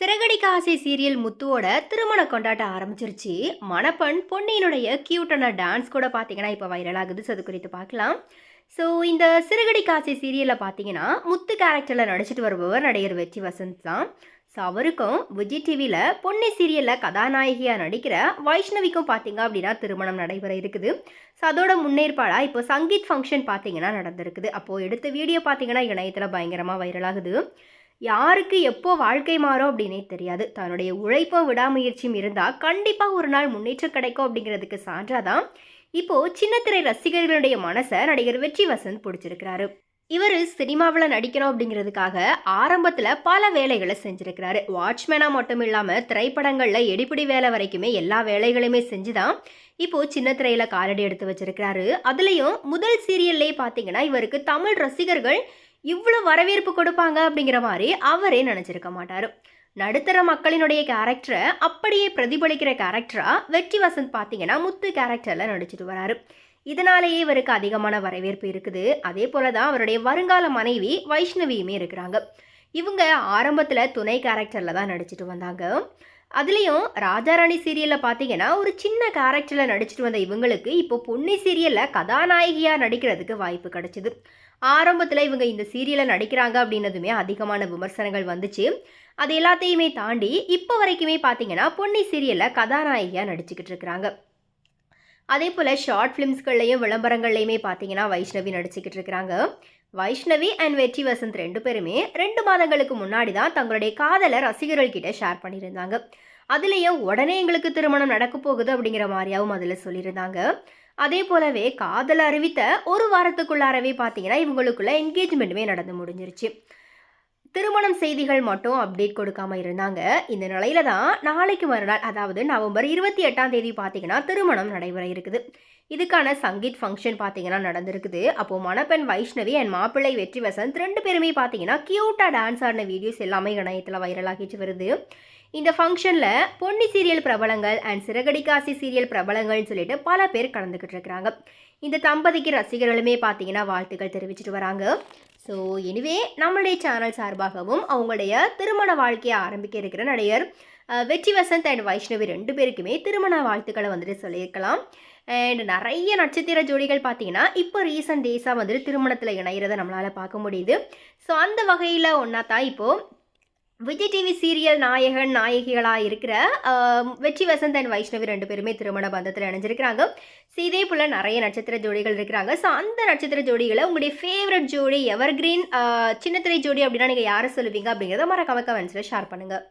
சிறகடிக்க ஆசை சீரியல் முத்துவோட திருமண கொண்டாட்டம் ஆரம்பிச்சிருச்சு. மணப்பெண் பொன்னியினுடைய கியூட்டான டான்ஸ் கூட பார்த்தீங்கன்னா இப்போ வைரல் ஆகுது. ஸோ அது குறித்து பார்க்கலாம் ஸோ இந்த சிறகடி காசி சீரியலில் பார்த்தீங்கன்னா முத்து கேரக்டரில் நடிச்சிட்டு வருபவர் நடிகர் வெற்றி வசந்த் தான். ஸோ அவருக்கும் விஜய் டிவியில் பொன்னி சீரியலில் கதாநாயகியாக நடிக்கிற வைஷ்ணவிக்கும் பார்த்தீங்க அப்படின்னா திருமணம் நடைபெற இருக்குது. ஸோ அதோட முன்னேற்பாடாக இப்போ சங்கீத் ஃபங்க்ஷன் பார்த்தீங்கன்னா நடந்திருக்குது. அப்போது எடுத்த வீடியோ பார்த்தீங்கன்னா இணையத்தில் பயங்கரமாக வைரலாகுது யாருக்கு எப்போ வாழ்க்கை மாறும் அப்படின்னே தெரியாது. தன்னுடைய உழைப்பும் விடாமுயற்சியும் இருந்தால் கண்டிப்பாக ஒரு நாள் முன்னேற்றம் கிடைக்கும் அப்படிங்கிறதுக்கு சான்றாதான் இப்போது சின்னத்திரை ரசிகர்களுடைய மனசை நடிகர் வெற்றி வசந்த் பிடிச்சிருக்கிறாரு. இவர் சினிமாவில் நடிக்கணும் அப்படிங்கிறதுக்காக ஆரம்பத்தில் பல வேலைகளை செஞ்சுருக்கிறாரு. வாட்ச்மேனாக மட்டும் இல்லாமல் திரைப்படங்களில் எடிப்பிடி வேலை வரைக்குமே எல்லா வேலைகளையுமே செஞ்சு தான் இப்போது சின்ன திரையில் காலடி எடுத்து வச்சிருக்கிறாரு. அதுலேயும் முதல் சீரியல்லே பார்த்தீங்கன்னா இவருக்கு தமிழ் ரசிகர்கள் இவ்வளோ வரவேற்பு கொடுப்பாங்க அப்படிங்கிற மாதிரி அவரே நினச்சிருக்க மாட்டார். நடுத்தர மக்களினுடைய கேரக்டரை அப்படியே பிரதிபலிக்கிற கேரக்டராக வெற்றி வசந்த் பார்த்தீங்கன்னா முத்து கேரக்டரில் நடிச்சிட்டு வராரு. இதனாலேயே இவருக்கு அதிகமான வரவேற்பு இருக்குது. அதே போல தான் அவருடைய வருங்கால மனைவி வைஷ்ணவியுமே இருக்கிறாங்க. இவங்க ஆரம்பத்தில் துணை கேரக்டரில் தான் நடிச்சிட்டு வந்தாங்க. அதுலேயும் ராஜாராணி சீரியலில் பார்த்தீங்கன்னா ஒரு சின்ன கேரக்டரில் நடிச்சிட்டு வந்த இவங்களுக்கு இப்போ பொன்னி சீரியலில் கதாநாயகியாக நடிக்கிறதுக்கு வாய்ப்பு கிடைச்சிது. ஆரம்பத்தில் இவங்க இந்த சீரியலில் நடிக்கிறாங்க அப்படின்னதுமே அதிகமான விமர்சனங்கள் வந்துச்சு. அது எல்லாத்தையுமே தாண்டி இப்போ வரைக்குமே பார்த்தீங்கன்னா பொன்னி சீரியலில் கதாநாயகியாக நடிச்சுக்கிட்டு இருக்கிறாங்க. அதே போல் ஷார்ட் ஃபிலிம்ஸ்கள்லையும் விளம்பரங்கள்லையுமே பார்த்தீங்கன்னா வைஷ்ணவி நடிச்சுக்கிட்டு இருக்கிறாங்க. வைஷ்ணவி அண்ட் வெற்றி வசந்த் ரெண்டு பேருமே ரெண்டு மாதங்களுக்கு முன்னாடி தான் தங்களுடைய காதலை ரசிகர்கள் கிட்ட ஷேர் பண்ணியிருந்தாங்க. அதுலேயும் உடனே எங்களுக்கு திருமணம் நடக்க போகுது அப்படிங்கிற மாதிரியாவும் அதில் சொல்லியிருந்தாங்க. அதே போலவே காதல் அறிவித்த ஒரு வாரத்துக்குள்ளாரவே பார்த்தீங்கன்னா இவங்களுக்குள்ள என்கேஜ்மெண்ட்டுமே நடந்து முடிஞ்சிருச்சு. திருமணம் செய்திகள் மட்டும் அப்டேட் கொடுக்காம இருந்தாங்க. இந்த நிலையில தான் நாளைக்கு மறுநாள் அதாவது நவம்பர் இருபத்தி எட்டாம் தேதி பார்த்தீங்கன்னா திருமணம் நடைபெற இருக்குது. இதுக்கான சங்கீத் ஃபங்க்ஷன் பார்த்தீங்கன்னா நடந்திருக்குது. அப்போது மணப்பெண் வைஷ்ணவி அண்ட் மாப்பிள்ளை வெற்றி வசந்த் ரெண்டு பேருமே பார்த்தீங்கன்னா க்யூட்டாக டான்ஸ் ஆடின வீடியோஸ் எல்லாமே இணையத்தில் வைரலாகிட்டு வருது. இந்த ஃபங்க்ஷனில் பொன்னி சீரியல் பிரபலங்கள் அண்ட் சிறகடிக்காசி சீரியல் பிரபலங்கள்னு சொல்லிட்டு பல பேர் கலந்துக்கிட்டு இருக்கிறாங்க. இந்த தம்பதிக்கு ரசிகர்களுமே பார்த்தீங்கன்னா வாழ்த்துக்கள் தெரிவிச்சிட்டு வராங்க. ஸோ எனிவே நம்மளுடைய சேனல் சார்பாகவும் அவங்களுடைய திருமண வாழ்க்கையை ஆரம்பிக்க இருக்கிற நடிகர் வெற்றி வசந்த் அண்ட் வைஷ்ணவி ரெண்டு பேருக்குமே திருமண வாழ்த்துக்களை வந்துட்டு சொல்லியிருக்கலாம். அண்ட் நிறைய நட்சத்திர ஜோடிகள் பார்த்தீங்கன்னா இப்போ ரீசன்ட் டேஸாக வந்துட்டு திருமணத்தில் இணையிறத நம்மளால் பார்க்க முடியுது. ஸோ அந்த வகையில் ஒன்றா தான் இப்போது விஜய் டிவி சீரியல் நாயகன் நாயகிகளாக இருக்கிற வெற்றி வசந்த் அண்ட் வைஷ்ணவி ரெண்டு பேருமே திருமண பந்தத்தில் இணைஞ்சிருக்கிறாங்க. ஸோ இதே போல் நிறைய நட்சத்திர ஜோடிகள் இருக்கிறாங்க. ஸோ அந்த நட்சத்திர ஜோடிகளை உங்களுடைய ஃபேவரட் ஜோடி எவர் கிரீன் சின்னத்திரை ஜோடி அப்படின்னா நீங்கள் யாரை சொல்லுவீங்க அப்படிங்கிறத மறக்காம கமெண்ட்ஸில் ஷேர் பண்ணுங்கள்